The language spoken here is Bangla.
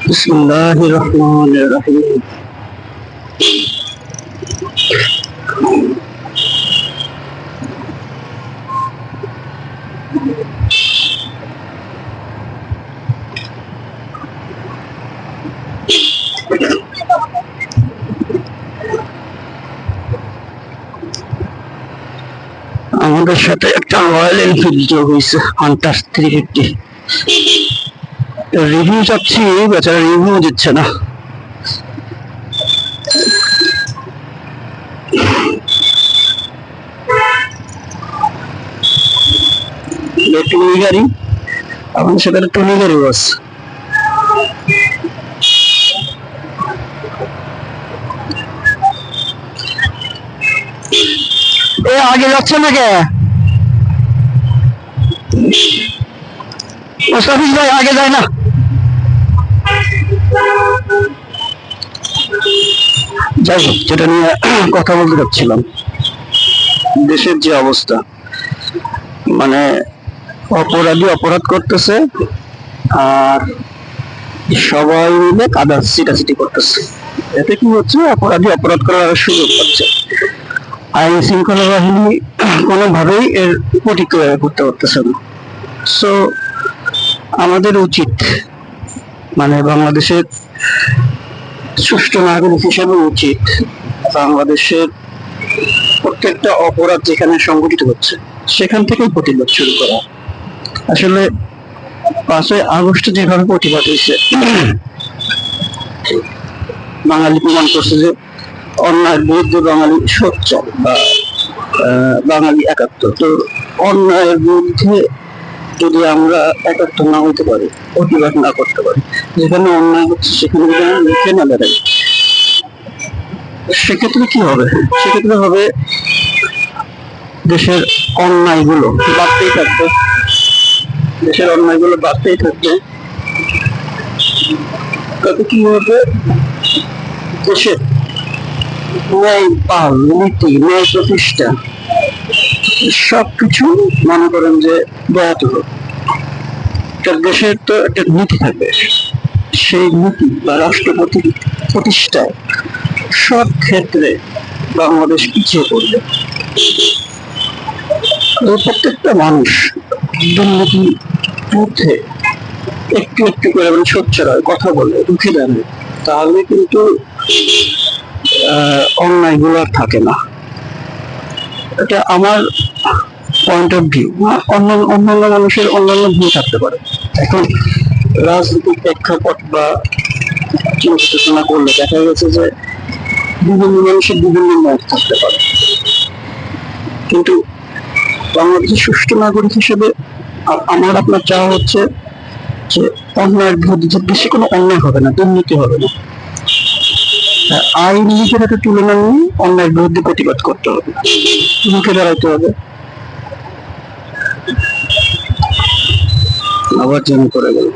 بسم الله الرحمن الرحيم আমাদের সাথে একটা রয়্যাল এনফিল্ড যোগ হয়েছে হান্টার থ্রি ফিফটি রিভিউ চাচ্ছি বেচারা রিভিউ দিচ্ছে না। সাথে একটা টুনি গাড়ি বাস আগে যাচ্ছে না কে? মুস্তাফিজ ভাই, আগে যায় না। যাই হোক, যেটা নিয়ে কথা বলতে চাচ্ছিলাম, দেশের যে অবস্থা মানে অপরাধী অপরাধ করতেছে আর সবাই মিলে কাদা সিটাসিটি করতেছে। এতে কি হচ্ছে? অপরাধী অপরাধ করার সুযোগ পাচ্ছে। আইন শৃঙ্খলা বাহিনী কোনোভাবেই এর প্রতিক্রিয়া করতে পারতেছে না। সো আমাদের উচিত মানে বাংলাদেশের সুষ্ঠু নাগরিক হিসেবে উচিত বাংলাদেশের প্রত্যেকটা অপরাধ যেখানে সংঘটিত হচ্ছে, সেখান থেকেই প্রতিবাদ শুরু করা। আসলে পাঁচই আগস্ট যেভাবে প্রতিবাদ হয়েছে, বাঙালি প্রমাণ করছে যে অন্যায়ের বিরুদ্ধে বাঙালি সোচ্চার বা বাঙালি একাত্ম তো অন্যায়ের বিরুদ্ধে যদি আমরা একাত্ম না হতে পারি প্রতিবাদ না করতে পারি, যেখানে অন্যায় হচ্ছে সেখানে যদি আমরা লিখে না দাঁড়াই সেক্ষেত্রে কি হবে? সেক্ষেত্রে হবে দেশের অন্যায়গুলো বাড়তেই থাকবে। দেশের অন্যায়গুলো বাড়তেই থাকবে। তাতে কি হবে? দেশের ন্যায় পাল, নীতি, ন্যায় প্রতিষ্ঠা সবকিছু মনে করেন যে একটা দেশের তো একটা নীতি থাকবে। সেই নীতি বা রাষ্ট্রপতি প্রতিষ্ঠায় সব ক্ষেত্রে বাংলাদেশ পিছিয়ে পড়বে। প্রত্যেকটা মানুষ দুর্নীতি মধ্যে একটু একটু করে মানে সোচ্চার হয়, কথা বলে, রুখে দাঁড়ায় তাহলে কিন্তু অন্যায়গুলো আর থাকে না। এটা আমার পয়েন্ট অফ ভিউ অন্য, অন্যান্য মানুষের অন্যান্য ভিউ থাকতে পারে। এখন রাজনৈতিক প্রেক্ষাপট বা বিবেচনা করলে দেখা গেছে যে বিভিন্ন মানুষের বিভিন্ন মত থাকতে পারে। কিন্তু বাংলাদেশের সুষ্ঠু নাগরিক হিসেবে আমার, আপনার চাওয়া হচ্ছে যে অন্যায়ের বিরুদ্ধে যে বেশি কোনো অন্যায় হবে না, দুর্নীতি হবে না। আইন নিজের হাতে তুলে না নিয়ে অন্যায়ের বিরুদ্ধে প্রতিবাদ করতে হবে। মুখে দাঁড়াইতে হবে। আবার যেন করে গেল।